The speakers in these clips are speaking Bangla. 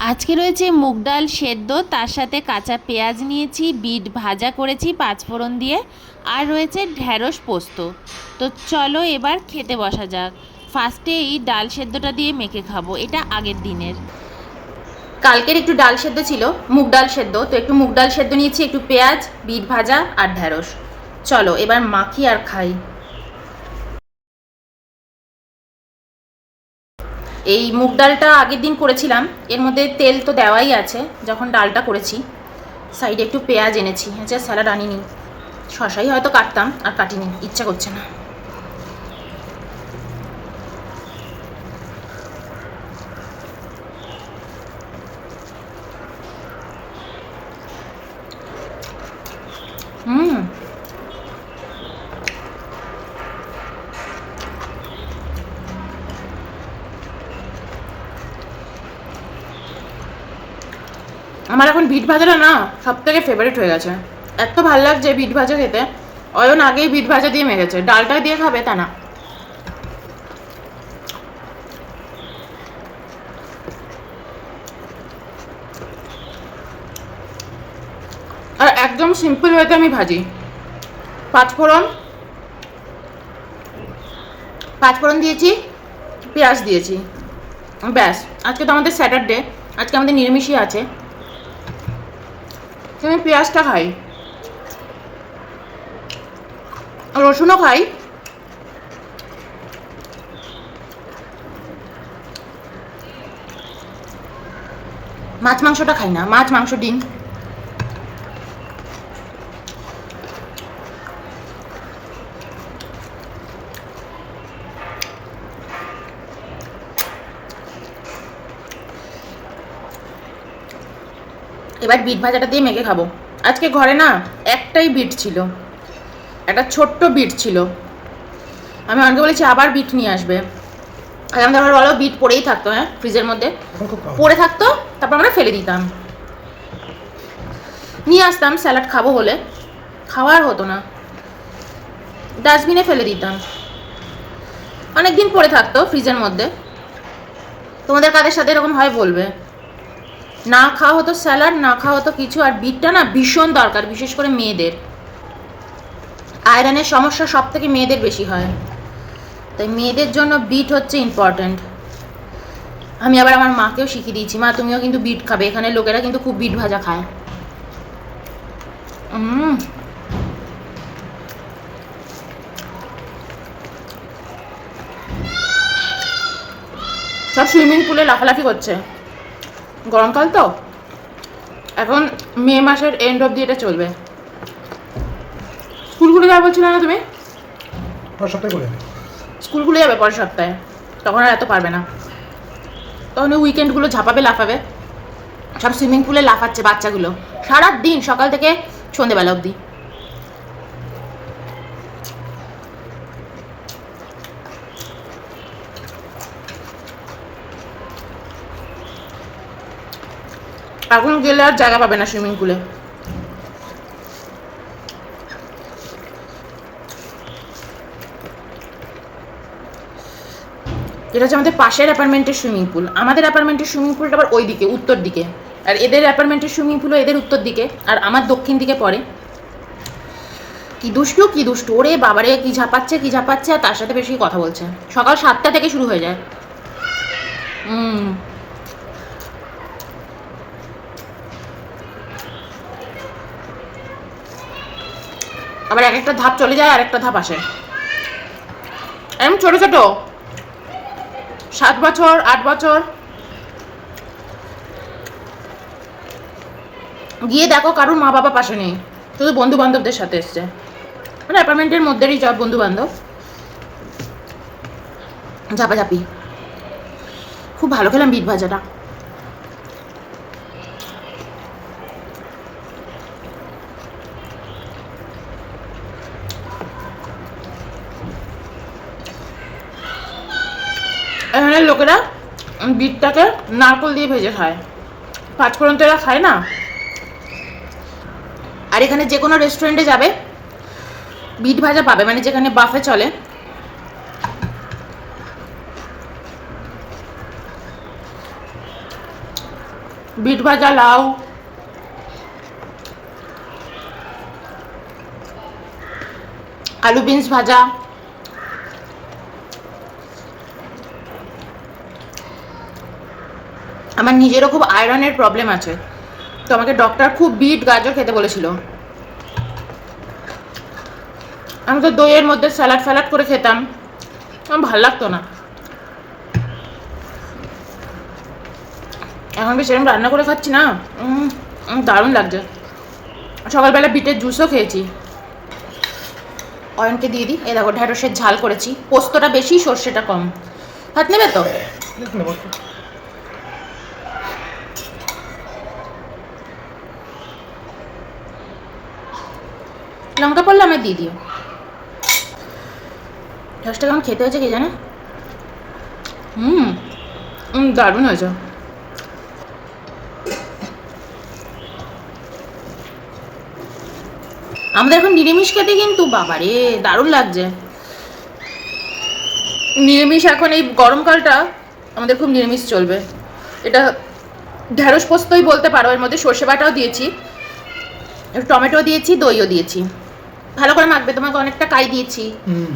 আজকে রয়েছে মুগ ডাল সেদ্ধ, তার সাথে কাঁচা পেঁয়াজ নিয়েছি, বিট ভাজা করেছি পাঁচফোড়ন দিয়ে, আর রয়েছে ঢ্যাঁড়স পোস্ত। তো চলো এবার খেতে বসা যাক। ফার্স্টে এই ডাল সেদ্ধটা দিয়ে মেখে খাব, এটা আগের দিনের। কালকের একটু ডাল সেদ্ধ ছিল, মুগ ডাল সেদ্ধ, তো একটু মুগ ডাল সেদ্ধ নিয়েছি, একটু পেঁয়াজ, বিট ভাজা আর ঢ্যাঁড়স চলো এবার মাখি আর খাই। এই মুগ ডালটা আগের দিন করেছিলাম। এর মধ্যে তেল তো দেওয়াই আছে, যখন ডালটা করেছি। সাইডে একটু পেঁয়াজ এনেছি আচ্ছা স্যালাড আনিনি। শশাই হয়তো কাটতাম, আর কাটিনি, ইচ্ছা করছে না। আমার এখন বিট ভাজাটা না সব থেকে ফেভারিট হয়ে গেছে। এত ভালো লাগছে বিট ভাজা খেতে। অয়ন আগেই বিট ভাজা দিয়ে মেখেছে। ডালটা দিয়ে খাবে তা না। আর একদম সিম্পল হয়েতে আমি ভাজি। পাঁচফোড়ন পাঁচফোড়ন দিয়েছি, পেঁয়াজ দিয়েছি। ব্যাস, আজকে তো আমাদের স্যাটারডে আজকে আমাদের নিরামিষই আছে। আমি পেঁয়াজটা খাই। রসুনও খাই। মাছ মাংসটা খাই না মাছ মাংস ডিম। এবার বিট ভাজাটা দিয়ে মেখে খাব। আজকে ঘরে না একটাই বিট ছিল। একটা ছোট্ট বিট ছিল। আমি অনেকে বলেছি আবার বিট নিয়ে আসবে। আর আমাদের বলো বিট পড়েই থাকতো হ্যাঁ ফ্রিজের মধ্যে। পড়ে থাকতো তারপর আমরা ফেলে দিতাম। নিয়ে আসতাম স্যালাড খাব বলে। খাওয়ার হতো না। ডাস্টবিনে ফেলে দিতাম। অনেকদিন পড়ে থাকতো ফ্রিজের মধ্যে। তোমাদের কাদের সাথে এরকম হয় বলবে। না খাওয়া হতো স্যালাড, না খাওয়া হতো কিছু, আর বিটটা না ভীষণ দরকার, বিশেষ করে মেয়েদের। আয়রনের সমস্যা সব থেকে মেয়েদের বেশি হয়। তাই মেয়েদের জন্য বিট হচ্ছে ইম্পর্ট্যান্ট আমি আবার আমার মাকেও শিখিয়ে দিয়েছি, মা, তুমিও কিন্তু বিট খাবে। এখানে লোকেরা কিন্তু খুব বিট ভাজা খায়। সব সুইমিং পুলে লাফালাফি করছে। গরমকাল তো? এখন মে মাসের এন্ড অবধি এটা চলবে। স্কুলগুলো খুলে যাবে বলছিলে না তুমি? পরের সপ্তাহে স্কুল খুলে যাবে পরের সপ্তাহে। তখন আর এত পারবে না। তখন ওই উইকেন্ডগুলো ঝাঁপাবে লাফাবে। সব সুইমিং পুলে লাফাচ্ছে বাচ্চাগুলো। সারা দিন সকাল থেকে সন্ধ্যেবেলা অবধি। এখন গেলে আর জায়গা পাবে না সুইমিং পুলে। এটা হচ্ছে আমাদের পাশের অ্যাপার্টমেন্টের সুইমিং পুল। আমাদের অ্যাপার্টমেন্টের সুইমিং পুলটা আবার ওই দিকে উত্তর দিকে। আর এদের অ্যাপার্টমেন্টের সুইমিং পুলও এদের উত্তর দিকে, আর আমার দক্ষিণ দিকে পড়ে। কি দুষ্টু কি দুষ্টু। ওরে বাবারে, কি ঝাপাচ্ছে কি ঝাপাচ্ছে, আর তার সাথে বেশি কথা বলছে। সকাল সাতটা থেকে শুরু হয়ে যায়। হুম। আবার এক একটা ধাপ চলে যায়, আর একটা ধাপ আসে। এরকম ছোট ছোট। সাত বছর, আট বছর। গিয়ে দেখো কারোর মা বাবা পাশে নেই। শুধু বন্ধু বান্ধবদের সাথে এসছে। মানে অ্যাপার্টমেন্টের মধ্যেই সব বন্ধু বান্ধব ঝাপাঝাপি। খুব ভালো খেলাম বিট ভাজাটা। এখানের লোকেরা বিটটাকে নারকল দিয়ে ভেজে খায়। পাঁচফোড়ন তো এরা খায় না? আর এখানে যে কোনো রেস্টুরেন্টে যাবে, বিট ভাজা পাবে মানে যেখানে বাফে চলে। বিট ভাজা, লাউ। আলু বিনস ভাজা। আমার নিজেরও খুব আয়রনের প্রবলেম আছে। তো আমাকে ডক্টর খুব বিট গাজর খেতে বলেছিল। আমি তো দইয়ের মধ্যে স্যালাড ফ্যালাড করে খেতাম। আমার ভালো লাগতো না। এখন বেশ এরকম রান্না করে খাচ্ছি না। দারুণ লাগছে। সকালবেলা বিটের জুসও খেয়েছি। অয়নকে দিয়ে দিই। এই দেখো, ঢ্যাঁড়সের ঝাল করেছি। পোস্তটা বেশি, সর্ষেটা কম। হাত নেবে তো দেখুন এবার তো। লঙ্কা পড়লে আমায় দিয়ে দিও। ঢ্যাঁড়সটা কেমন খেতে হয়েছে কে জানে? হুম দারুণ হয়েছে। আমাদের এখন নিরামিষ খেতে কিন্তু বাবারে, দারুণ লাগছে। নিরামিষ এখন এই গরমকালটা আমাদের খুব নিরামিষ চলবে। এটা ঢ্যাঁড়স পোস্তই বলতে পারো, এর মধ্যে সর্ষে বাটাও দিয়েছি, টমেটো দিয়েছি, দইও দিয়েছি। ভালো করে মাখবে তোমাকে অনেকটা কাই দিয়েছি। হুম।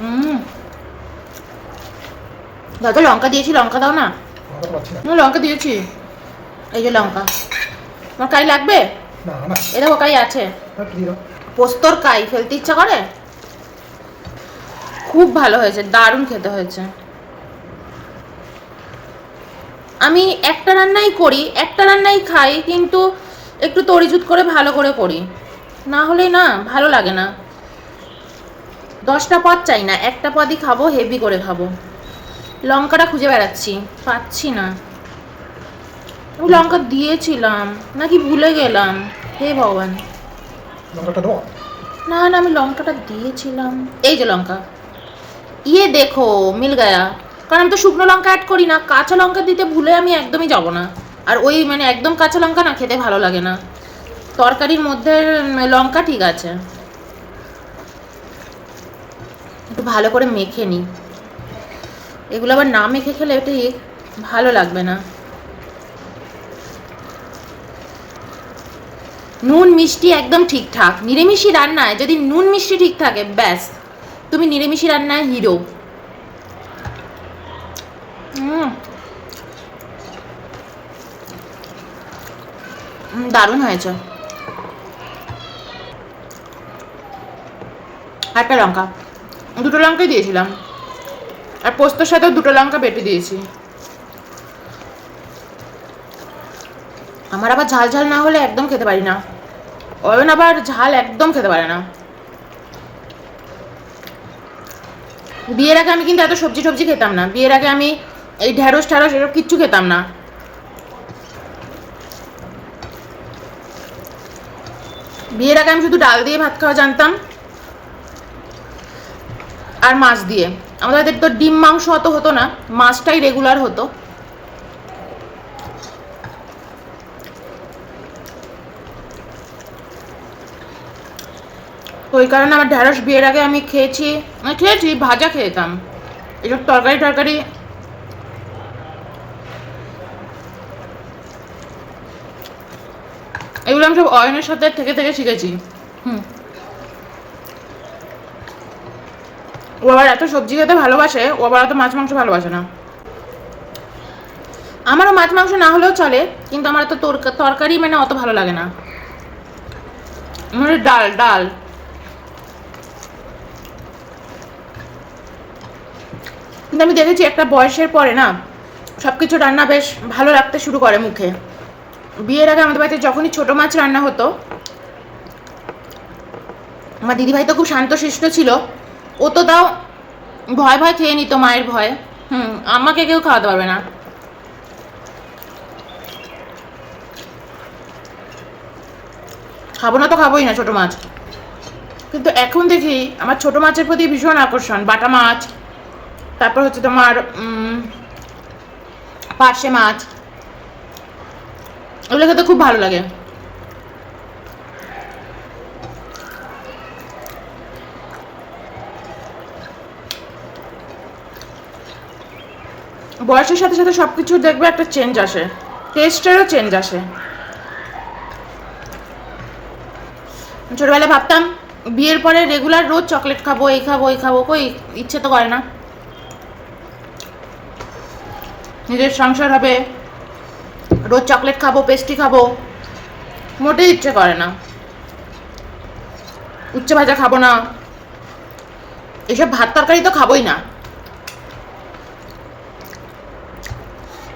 হুম। দাদা লঙ্কা দিয়েছি লঙ্কা দাও না। লঙ্কা দিয়েছি। এই যে লঙ্কা। তোমার কাই লাগবে? এ দেখো কাই আছে। দাও। পোস্তর কাই ফেলতে ইচ্ছা করে? খুব ভালো হয়েছে দারুণ খেতে হয়েছে। আমি একটা রান্নাই করি একটা রান্নাই খাই কিন্তু একটু তরিজুত করে ভালো করে করি। না হলে না ভালো লাগে না। দশটা পদ চাই না একটা পদই খাব হেভি করে খাব। লঙ্কাটা খুঁজে বেড়াচ্ছি পাচ্ছি না। আমি লঙ্কা দিয়েছিলাম নাকি ভুলে গেলাম। হে ভগবান। না না আমি লঙ্কাটা দিয়েছিলাম। এই যে লঙ্কা। ইয়ে দেখো মিল গায়া কারণ আমি তো শুকনো লঙ্কা অ্যাড করি না কাঁচা লঙ্কা দিতে ভুলে আমি একদমই যাব না। আর ওই মানে একদম কাঁচা লঙ্কা না খেতে ভালো লাগে না। তরকারির মধ্যে লঙ্কা ঠিক আছে। একটু ভালো করে মেখে নিই। এগুলো আবার না মেখে খেলে ঠিক ভালো লাগবে না। নুন মিষ্টি একদম ঠিকঠাক। নিরামিষি রান্নায় যদি নুন মিষ্টি ঠিক থাকে, ব্যাস। তুমি নিরামিষি রান্নায় হিরো। দারুণ হয়েছে। একটা লঙ্কা। দুটো লঙ্কাই দিয়েছিলাম। আর পোস্তর সাথেও দুটো লঙ্কা বেটে দিয়েছি। আমার আবার ঝাল ঝাল না হলে একদম খেতে পারি না। অয়ন আবার ঝাল একদম খেতে পারে না। বিয়ের আগে আমি কিন্তু এত সবজি টবজি খেতাম না। বিয়ের আগে আমি এই ঢ্যাঁড়স ঢ্যাঁড়স এসব কিচ্ছু খেতাম না। বিয়ের আগে আমি শুধু ডাল দিয়ে ভাত খাওয়া জানতাম। আর মাছ দিয়ে। আমাদের তো ডিম, মাংস অত হতো না, মাছটাই রেগুলার হতো। ওই কারণে আমার ঢ্যাঁড়স বিয়ের আগে আমি খেয়েছি মানে খেয়েছি, ভাজা খেতাম। এসব তরকারি টরকারি এগুলো আমি সব অয়নের সাথে থেকে থেকে শিখেছি। হুম। ও আবার এত সবজি খেতে ভালোবাসে, ও আবার এত মাছ মাংস ভালোবাসে না। আমারও মাছ মাংস না হলেও চলে, কিন্তু আমার এত তরকা- তরকারি মানে অত ভালো লাগে না। ডাল ডাল। কিন্তু আমি দেখেছি একটা বয়সের পরে না সব কিছু রান্না বেশ ভালো লাগতে শুরু করে মুখে। বিয়ের আগে আমাদের বাড়িতে যখনই ছোট মাছ রান্না হতো, আমার দিদিভাই তো খুব শান্তশিষ্ট ছিল ও তো তাও ভয় ভয় খেয়ে নিত মায়ের ভয়। হুম, আমাকে কেউ খাওয়াতে পারবে না। খাব না তো খাবোই না ছোট মাছ। কিন্তু এখন দেখি আমার ছোট মাছের প্রতি ভীষণ আকর্ষণ, বাটা মাছ, তারপর হচ্ছে তোমার পার্শে মাছ। ওগুলো খেতে খুব ভালো লাগে। বয়সের সাথে সাথে সব কিছু দেখবে একটা চেঞ্জ আসে। টেস্টেরও চেঞ্জ আসে। ছোটবেলায় ভাবতাম, বিয়ের পরে রেগুলার রোজ চকলেট খাব, এই খাব এই খাব, কই ইচ্ছে তো করে না। নিজের সংসার হবে, রোজ চকলেট খাব পেস্ট্রি খাব, মোটেই ইচ্ছে করে না। উচ্চ ভাজা খাব না। এসব ভাত তরকারি তো খাবোই না।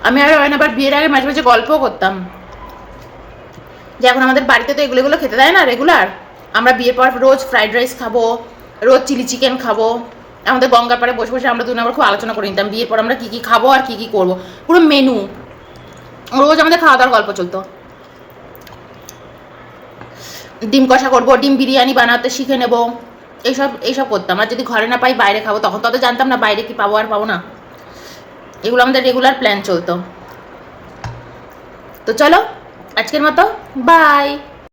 আমি আর অয়ন আবার বিয়ের আগে মাঝে মাঝে গল্পও করতাম। যে এখন আমাদের বাড়িতে তো এগুলো এগুলো খেতে দেয় না রেগুলার আমরা বিয়ের পর রোজ ফ্রাইড রাইস খাব, রোজ চিলি চিকেন খাব। আমাদের গঙ্গার পাড়ে বসে বসে আমরা দুজন আবার খুব আলোচনা করে নিতাম, বিয়ের পর আমরা কী কী খাব আর কী কী করব। পুরো মেনু রোজ আমাদের খাওয়া দাওয়ার গল্প চলতো। ডিম কষা করব, ডিম বিরিয়ানি বানাতে শিখে নেব। এইসব এইসব করতাম। আর যদি ঘরে না পাই বাইরে খাব, তখন তো জানতাম না বাইরে কি পাবো আর পাবো না। এগুলো আমাদের রেগুলার প্ল্যান চলতো। তো চলো আজকের মতো বাই